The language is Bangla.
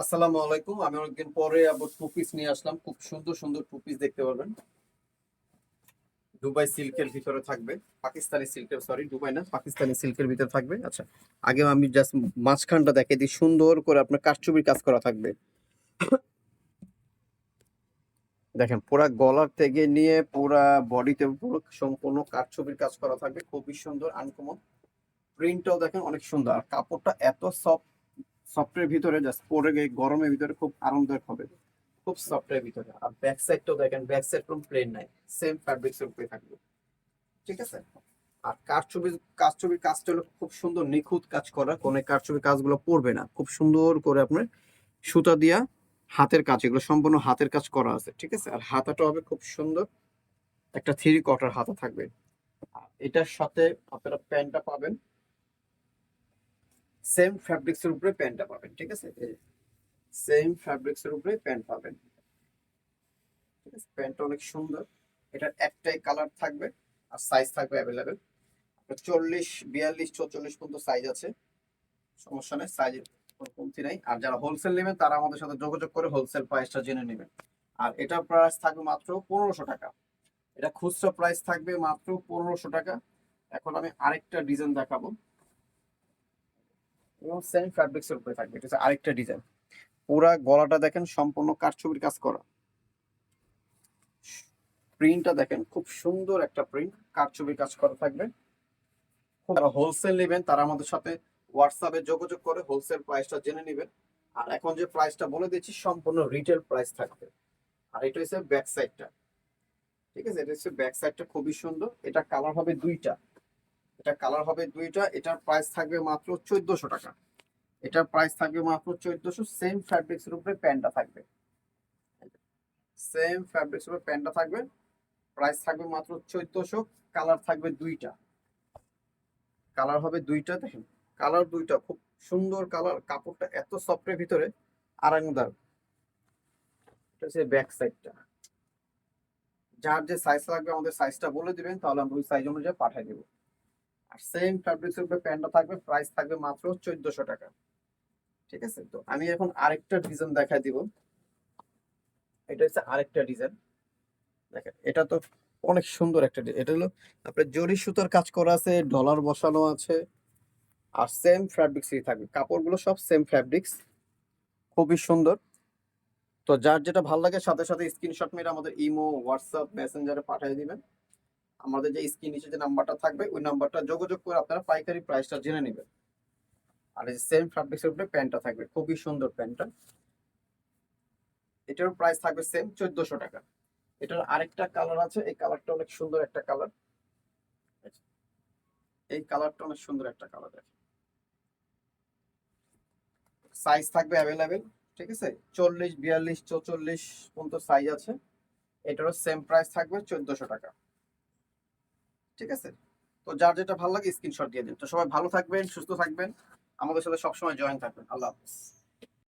আসসালামু আলাইকুম। আমি অনেকদিন পরে আবার টু পিস নিয়ে আসলাম। খুব সুন্দর সুন্দর টু পিস দেখতে পারবেন। দুবাই সিল্কের ভিতরে থাকবে। পাকিস্তানি সিল্কের সরি দুবাই না, পাকিস্তানি সিল্কের ভিতরে থাকবে। আচ্ছা আগে আমি জাস্ট মাঝখানটা দেখে দিই। সুন্দর করে আপনার কাঠচুপির কাজ করা থাকবে। দেখেন, পুরা গলার থেকে নিয়ে পুরা বডিতে পুরো সম্পূর্ণ কাঠছবির কাজ করা থাকবে। খুবই সুন্দর আনকমন প্রিন্টটাও দেখেন অনেক সুন্দর। আর কাপড়টা এত সফট সফটের ভিতরে জাস্ট পরে গরমের ভিতরে খুব আরামদায়ক হবে। খুব সফটের ভিতরে। আর ব্যাক সাইডটাও দেখেন ব্যাক সাইড কোনো প্লেন নাই। সেম ফ্যাব্রিক্স এর উপরে থাকবে। ঠিক আছে? আর কাজ ছবির কাজটা হলো খুব সুন্দর, নিখুঁত কাজ করা। কোনো ছবির কাজগুলো পড়বে না। খুব সুন্দর করে আপনার সুতা দিয়া হাতের কাজ, এগুলো সম্পূর্ণ হাতের কাজ করা আছে। ঠিক আছে? আর হাতাটা হবে খুব সুন্দর। একটা থ্রি কটার হাতা থাকবে। এটার সাথে আপনারা প্যান্টটা পাবেন। সেম ফ্যাব্রিক্স এর উপরে প্যান্টটা পাবেন, ঠিক আছে? সেম ফ্যাব্রিক্স এর উপরে প্যান্ট পাবেন। ঠিক আছে? প্যান্টটা অনেক সুন্দর। এটার একটাই কালার থাকবে আর সাইজ থাকবে অ্যাভেলেবেল চল্লিশ, বিয়াল্লিশ, চৌচল্লিশ পর্যন্ত সাইজ আছে। সমস্যা নেই সাইজের কোনো কমতি নাই। আর যারা হোলসেল নেবেন, তারা আমাদের সাথে যোগাযোগ করে হোলসেল প্রাইসটা জেনে নেবেন। আর এটা প্রাইস থাকবে মাত্র পনেরোশো টাকা। এটা খুচরা প্রাইস থাকবে মাত্র পনেরোশো টাকা। এখন আমি আরেকটা ডিজাইন দেখাবো। এবং সেম ফ্যাব্রিক্স এর উপরে থাকবে, এটা আরেকটা ডিজাইন পুরা গলাটা দেখেন, সম্পূর্ণ কাঠছবির কাজ করা। প্রিন্টটা দেখেন, খুব সুন্দর একটা প্রিন্ট কাঠছবির কাজ করা থাকবে। যারা হোলসেল নেবেন, তারা আমাদের সাথে হোয়াটসঅ্যাপে যোগাযোগ করে হোলসেল প্রাইসটা জেনে নেবেন। আর এখন যে প্রাইসটা বলে দিচ্ছি, সম্পূর্ণ রিটেল প্রাইস থাকবে। আর এটা হচ্ছে ব্যাক সাইডটা ঠিক আছে? এটা হচ্ছে ব্যাক সাইডটা খুবই সুন্দর। এটা কালার হবে দুইটা। এটা কালার হবে দুইটা, এটার প্রাইস থাকবে মাত্র চোদ্দশো টাকা। এটার প্রাইস থাকবে মাত্র চোদ্দশো সেম ফ্যাব্রিক্স এর উপরে প্যান্টটা থাকবে। সেম ফ্যাব্রিক্স উপরে প্যান্টটা থাকবে প্রাইস থাকবে মাত্র চোদ্দশো কালার থাকবে দুইটা। কালার হবে দুইটা, দেখেন কালার দুইটা, খুব সুন্দর কালার কাপড়টা এত সফটের ভিতরে আরামদায়ক এটা হচ্ছে ব্যাক সাইডটা যার যে সাইজ লাগবে আমাদের সাইজটা বলে দিবেন, তাহলে আমরা ওই সাইজ অনুযায়ী পাঠিয়ে দেবো। সেম ফ্যাব্রিক্স এর উপরে প্যান্টটা থাকবে প্রাইস থাকবে মাত্র চোদ্দশো টাকা। ঠিক আছে? তো আমি এখন আরেকটা ডিজাইন দেখাই দিব। এটা হচ্ছে আরেকটা ডিজাইন দেখেন, এটা তো অনেক সুন্দর একটা এটা হলো আপনার জরি সুতার কাজ করা আছে, ডলার বসানো আছে, আর সেম ফ্যাব্রিক্সই থাকবে। কাপড়গুলো সব সেম ফ্যাব্রিক্স খুবই সুন্দর। তো যার যেটা ভালো লাগে, সাথে সাথে স্ক্রিনশট মেরে আমাদের ইমো হোয়াটসঅ্যাপ মেসেঞ্জারে পাঠিয়ে দিবেন। আমাদের যে স্ক্রিন নিচে যে নাম্বারটা থাকবে, ওই নাম্বারটা যোগাযোগ করে আপনারা পাইকারি প্রাইসটা জেনে নেবেন। আর এই সেম ফ্যাব্রিক্সের উপরে প্যান্টটা থাকবে, খুবই সুন্দর প্যান্টটা। এটার প্রাইস থাকবে সেম চোদ্দশো টাকা। এটার আরেকটা কালার আছে, এই কালারটা অনেক সুন্দর একটা কালার এই কালারটা অনেক সুন্দর একটা কালার আছে সাইজ থাকবে অ্যাভেলেবেল ঠিক আছে? চল্লিশ, বিয়াল্লিশ, চৌচল্লিশ পর্যন্ত সাইজ আছে। এটারও সেম প্রাইস থাকবে চোদ্দশো টাকা। ঠিক আছে? তো যার যেটা ভালো লাগে স্ক্রিনশট দিয়ে দিন। তো সবাই ভালো থাকবেন, সুস্থ থাকবেন। আমাদের সাথে সবসময় জয়েন থাকবেন। আল্লাহ হাফিজ।